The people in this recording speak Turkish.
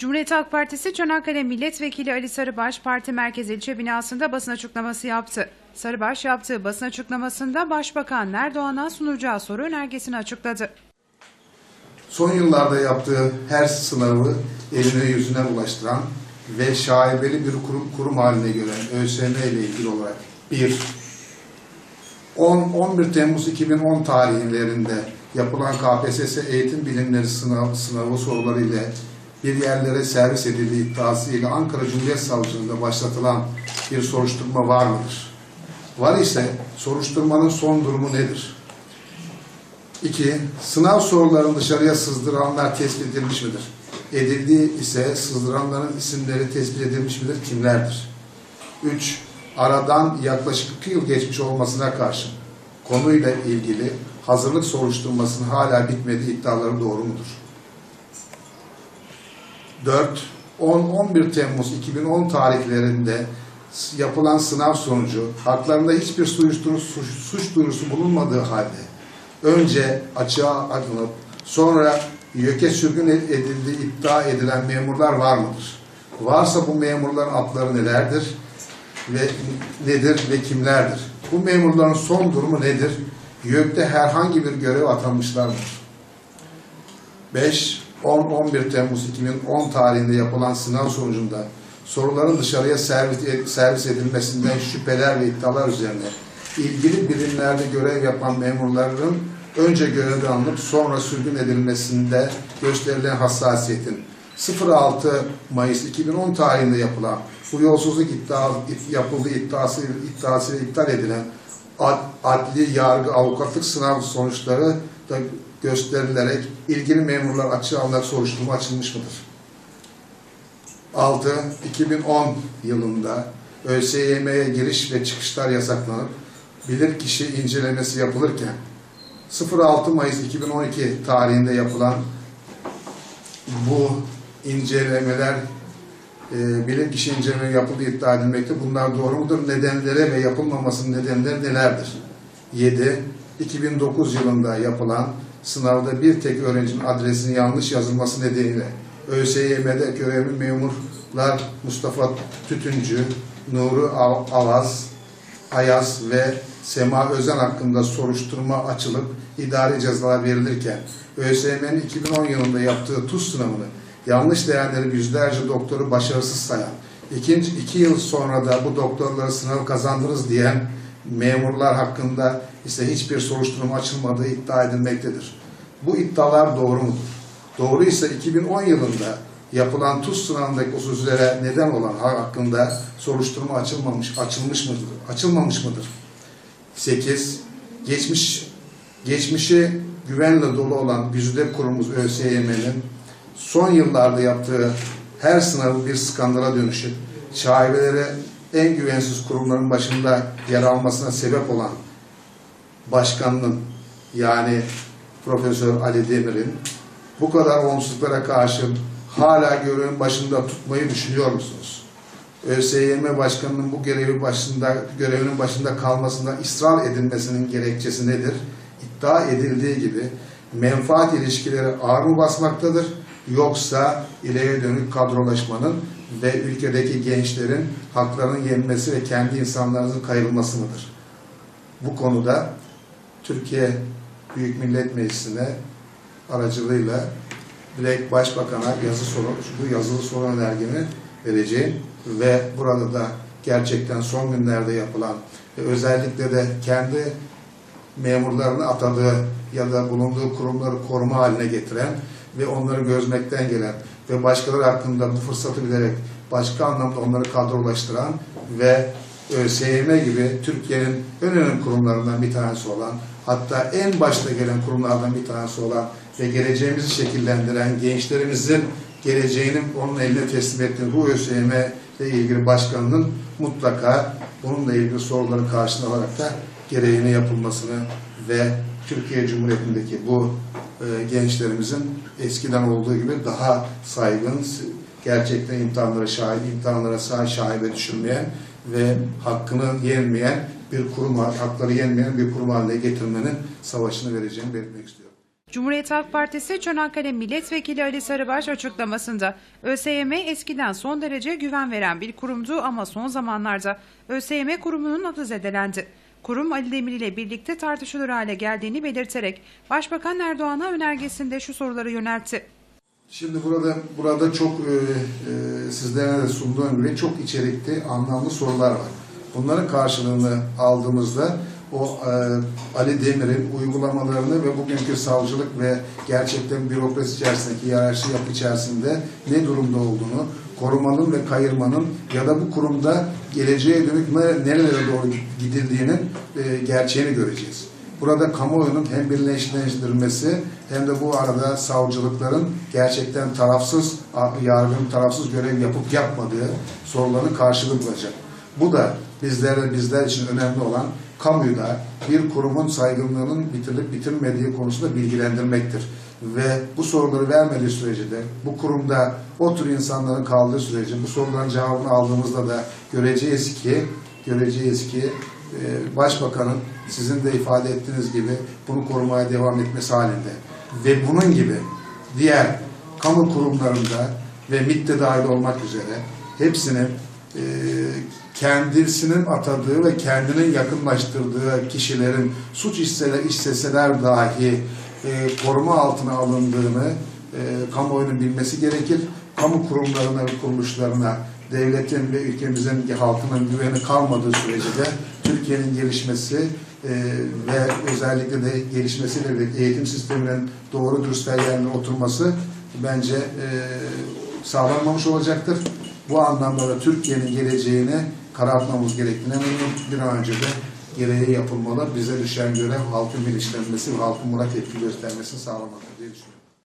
Cumhuriyet Halk Partisi Çanakkale Milletvekili Ali Sarıbaş parti merkez ilçe binasında basın açıklaması yaptı. Sarıbaş yaptığı basın açıklamasında Başbakan Erdoğan'a sunacağı soru önergesini açıkladı. Son yıllarda yaptığı her sınavı eline yüzüne ulaştıran ve şaibeli bir kurum, kurum haline gören ÖSYM ile ilgili olarak bir 10, 11 Temmuz 2010 tarihlerinde yapılan KPSS eğitim bilimleri sınav, sınavı soruları ile bir yerlere servis edildiği iddiasıyla Ankara Cumhuriyet Savcılığında başlatılan bir soruşturma var mıdır? Var ise soruşturmanın son durumu nedir? 2. Sınav sorularını dışarıya sızdıranlar tespit edilmiş midir? Edildiği ise sızdıranların isimleri tespit edilmiş midir? Kimlerdir? 3. Aradan yaklaşık 2 yıl geçmiş olmasına karşın konuyla ilgili hazırlık soruşturmasının hala bitmediği iddiaları doğru mudur? 4. 10-11 Temmuz 2010 tarihlerinde yapılan sınav sonucu haklarında hiçbir suç duyurusu, suç, suç duyurusu bulunmadığı halde önce açığa alınıp sonra YÖK'e sürgün edildiği iddia edilen memurlar var mıdır? Varsa bu memurların adları nelerdir ve nedir ve kimlerdir? Bu memurların son durumu nedir? YÖK'te herhangi bir görev atanmışlar mıdır? 5. 10-11 Temmuz 2010 tarihinde yapılan sınav sonucunda soruların dışarıya servis, edilmesinden şüpheler ve iddialar üzerine ilgili birimlerde görev yapan memurların önce görevden alınıp sonra sürgün edilmesinde gösterilen hassasiyetin 06 Mayıs 2010 tarihinde yapılan bu yolsuzluk iddia, yapıldığı iddiası, iddiası iptal edilen ad, adli yargı avukatlık sınav sonuçları da gösterilerek ilgili memurlar açığa alınarak soruşturma açılmış mıdır? 6. 2010 yılında ÖSYM'ye giriş ve çıkışlar yasaklanıp bilirkişi incelemesi yapılırken 06 Mayıs 2012 tarihinde yapılan bu incelemeler e, bilirkişi inceleme yapıldığı iddia edilmekte. Bunlar doğru mudur? Nedenleri ve yapılmamasının nedenleri nelerdir? 7. 2009 yılında yapılan sınavda bir tek öğrencinin adresinin yanlış yazılması nedeniyle ÖSYM'de görevli memurlar Mustafa Tütüncü, Nuru Av- Avaz, Ayaz ve Sema Özen hakkında soruşturma açılıp idari cezalar verilirken ÖSYM'nin 2010 yılında yaptığı TUS sınavını yanlış değerlendirip yüzlerce doktoru başarısız sayan, ikinci iki yıl sonra da bu doktorları sınavı kazandınız diyen memurlar hakkında ise hiçbir soruşturma açılmadığı iddia edilmektedir. Bu iddialar doğru mudur? Doğru ise 2010 yılında yapılan TUS sınavındaki usulsüzlere neden olan hakkında soruşturma açılmamış, açılmış mıdır? Açılmamış mıdır? 8. Geçmiş geçmişi güvenle dolu olan güzide kurumumuz ÖSYM'nin son yıllarda yaptığı her sınavı bir skandala dönüşüp şaibelere en güvensiz kurumların başında yer almasına sebep olan başkanının yani Profesör Ali Demir'in bu kadar olumsuzluklara karşı hala görevin başında tutmayı düşünüyor musunuz? ÖSYM Başkanı'nın bu görevi başında, görevinin başında kalmasında ısrar edilmesinin gerekçesi nedir? İddia edildiği gibi menfaat ilişkileri ağır mı basmaktadır? Yoksa ileriye dönük kadrolaşmanın ve ülkedeki gençlerin haklarının yenmesi ve kendi insanlarının kayırılması mıdır? Bu konuda Türkiye Büyük Millet Meclisi'ne aracılığıyla direkt Başbakan'a yazı soru, bu yazılı soru önergemi vereceğim. Ve burada da gerçekten son günlerde yapılan ve özellikle de kendi memurlarını atadığı ya da bulunduğu kurumları koruma haline getiren ve onları gözmekten gelen ve başkaları hakkında bu fırsatı bilerek başka anlamda onları kadrolaştıran ve ÖSYM gibi Türkiye'nin en önemli kurumlarından bir tanesi olan hatta en başta gelen kurumlardan bir tanesi olan ve geleceğimizi şekillendiren gençlerimizin geleceğinin onun eline teslim ettiği bu ÖSYM ile ilgili başkanının mutlaka bununla ilgili soruları karşına alarak da gereğini yapılmasını ve Türkiye Cumhuriyeti'ndeki bu e, gençlerimizin eskiden olduğu gibi daha saygın, gerçekten imtihanlara şahit, imtihanlara sahip şahibe düşünmeyen ve hakkını yenmeyen bir kurum, hakları yenmeyen bir kurum haline getirmenin savaşını vereceğini belirtmek istiyorum. Cumhuriyet Halk Partisi Çanakkale Milletvekili Ali Sarıbaş açıklamasında ÖSYM eskiden son derece güven veren bir kurumdu ama son zamanlarda ÖSYM kurumunun adı zedelendi. Kurum Ali Demir ile birlikte tartışılır hale geldiğini belirterek Başbakan Erdoğan'a önergesinde şu soruları yöneltti. Şimdi burada burada çok e, e, sizlere de sunduğum gibi çok içerikli, anlamlı sorular var. Bunların karşılığını aldığımızda o e, Ali Demir'in uygulamalarını ve bugünkü savcılık ve gerçekten bürokrasi içerisindeki hiyerarşi yapı içerisinde ne durumda olduğunu, korumanın ve kayırmanın ya da bu kurumda geleceğe dönük ne- nerelere doğru gidildiğinin e, gerçeğini göreceğiz. Burada kamuoyunun hem birleştirilmesi hem de bu arada savcılıkların gerçekten tarafsız, yargının tarafsız görev yapıp yapmadığı soruların karşılığı bulacak. Bu da bizlere, bizler için önemli olan kamuyu da bir kurumun saygınlığının bitirilip bitirilmediği konusunda bilgilendirmektir. Ve bu soruları vermediği sürece de bu kurumda o tür insanların kaldığı sürece bu soruların cevabını aldığımızda da göreceğiz ki göreceğiz ki e, Başbakanın sizin de ifade ettiğiniz gibi bunu korumaya devam etmesi halinde ve bunun gibi diğer kamu kurumlarında ve MİT'te dahil olmak üzere hepsinin e, kendisinin atadığı ve kendinin yakınlaştırdığı kişilerin suç işleseler dahi e, koruma altına alındığını e, kamuoyunun bilmesi gerekir. Kamu kurumlarına ve kuruluşlarına devletin ve ülkemizin halkının güveni kalmadığı sürece de Türkiye'nin gelişmesi e, ve özellikle de gelişmesiyle birlikte eğitim sisteminin doğru dürüst yerine oturması bence e, sağlanmamış olacaktır. Bu anlamda da Türkiye'nin geleceğini karartmamız gerektiğine eminim. Bir an önce de gereği yapılmalı. Bize düşen görev halkın bilinçlenmesi ve halkın buna tepki göstermesini sağlamaktır diye düşünüyorum.